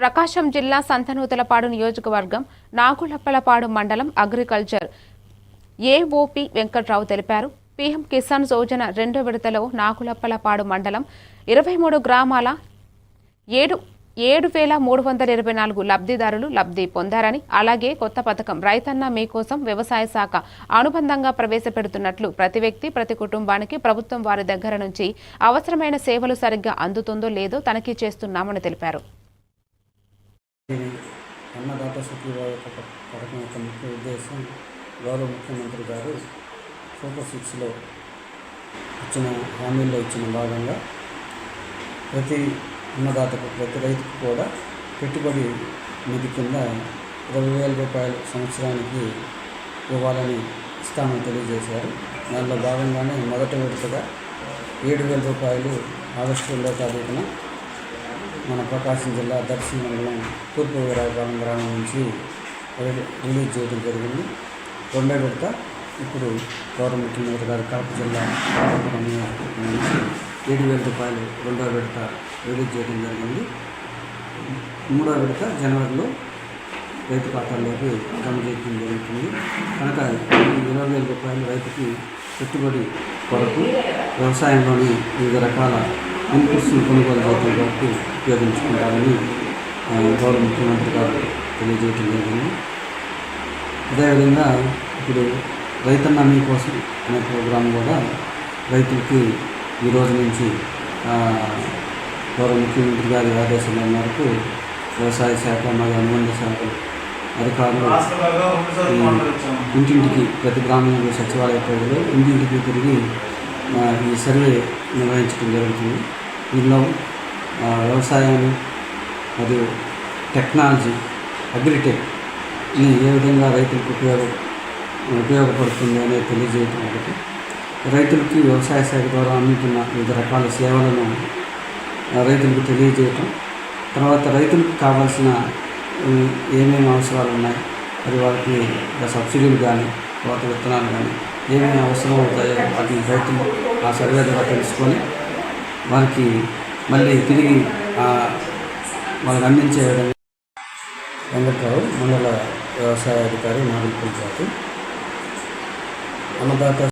ప్రకాశం జిల్లా సంతనూతలపాడు నియోజకవర్గం నాగులప్పలపాడు మండలం అగ్రికల్చర్ ఏఓపి వెంకట్రావు తెలిపారు. పీఎం కిసాన్ యోజన రెండో విడతలో నాగులప్పలపాడు మండలం ఇరవై మూడు గ్రామాల ఏడు ఏడు వేల మూడు వందల ఇరవై నాలుగు లబ్ధిదారులు లబ్ధి పొందారని అలాగే కొత్త పథకం రైతన్న మీకోసం వ్యవసాయ శాఖ అనుబంధంగా ప్రవేశపెడుతున్నట్లు ప్రతి వ్యక్తి ప్రతి కుటుంబానికి ప్రభుత్వం వారి దగ్గర నుంచి అవసరమైన సేవలు సరిగ్గా అందుతుందో లేదో తనిఖీ చేస్తున్నామని తెలిపారు. ఇది అన్నదాత సుఖీభావ యొక్క పథకం యొక్క ముఖ్య ఉద్దేశం గౌరవ ముఖ్యమంత్రి గారు సూపర్ సిక్స్లో ఇచ్చిన హామీల్లో ఇచ్చిన భాగంగా ప్రతి అన్నదాతకు ప్రతి రైతుకు కూడా పెట్టుబడి నిధి కింద ఇరవై వేల రూపాయలు సంవత్సరానికి ఇవ్వాలని ఇస్తామని తెలియజేశారు. దానిలో భాగంగానే మొదటి విడతగా ఏడు వేల రూపాయలు ఆగస్టు రెండో తారీఖున మన ప్రకాశం జిల్లా దర్శి మండలం తూర్పు వీరాపురం గ్రామం నుంచి రిలీజ్ చేయడం జరిగింది. రెండో విడత ఇప్పుడు గౌరవ ముఖ్యమంత్రి గారు కడప జిల్లా నుంచి ఏడు వేల రూపాయలు రెండో విడత రిలీజ్ చేయడం జరిగింది. మూడో విడత జనవరిలో రైతు ఖాతాల్లోకి జమ చేయడం జరుగుతుంది. కనుక ఇరవై వేల రూపాయలు రైతుకి పెట్టుబడి కొరకు వ్యవసాయంలోని వివిధ రకాల ఇన్పుట్స్ కొనుగోలు ఉపయోగించుకుంటారని ఆ, గౌరవ ముఖ్యమంత్రి గారు తెలియజేయడం జరిగింది. అదేవిధంగా ఇప్పుడు రైతన్న మీకోసం అనే ప్రోగ్రాం కూడా రైతులకి ఈ రోజు నుంచి గౌరవ ముఖ్యమంత్రి గారి ఆదేశాల మేరకు వ్యవసాయ శాఖ మరియు అనుబంధ శాఖలు అధికారులు ఇంటింటికి ప్రతి గ్రామంలో సచివాలయ ప్రజలు ఇంటింటికి తిరిగి ఈ సర్వే నిర్వహించడం జరుగుతుంది. ఇందులో వ్యవసాయం వ్యవసాయాన్ని మరియు టెక్నాలజీ అగ్రిటెక్ ఇది ఏ విధంగా రైతులకు ఉపయోగ ఉపయోగపడుతుంది అనేది తెలియజేయటం ఒకటి. రైతులకి వ్యవసాయ శాఖ ద్వారా అందుతున్న వివిధ రకాల సేవలను రైతులకు తెలియజేయటం. తర్వాత రైతులకు కావాల్సిన ఏమేమి అవసరాలు ఉన్నాయి అది వాళ్ళకి సబ్సిడీలు కానీ తర్వాత విత్తనాలు కానీ ఏమేమి అవసరం అవుతాయో వాటిని రైతులు ఆ సర్వే ద్వారా తెలుసుకొని వారికి మళ్ళీ తిరిగి వాళ్ళకి అందించే విధంగా వెంకట్రావు మండల వ్యవసాయ అధికారి నాగుల పంచాయతీ అన్నదాత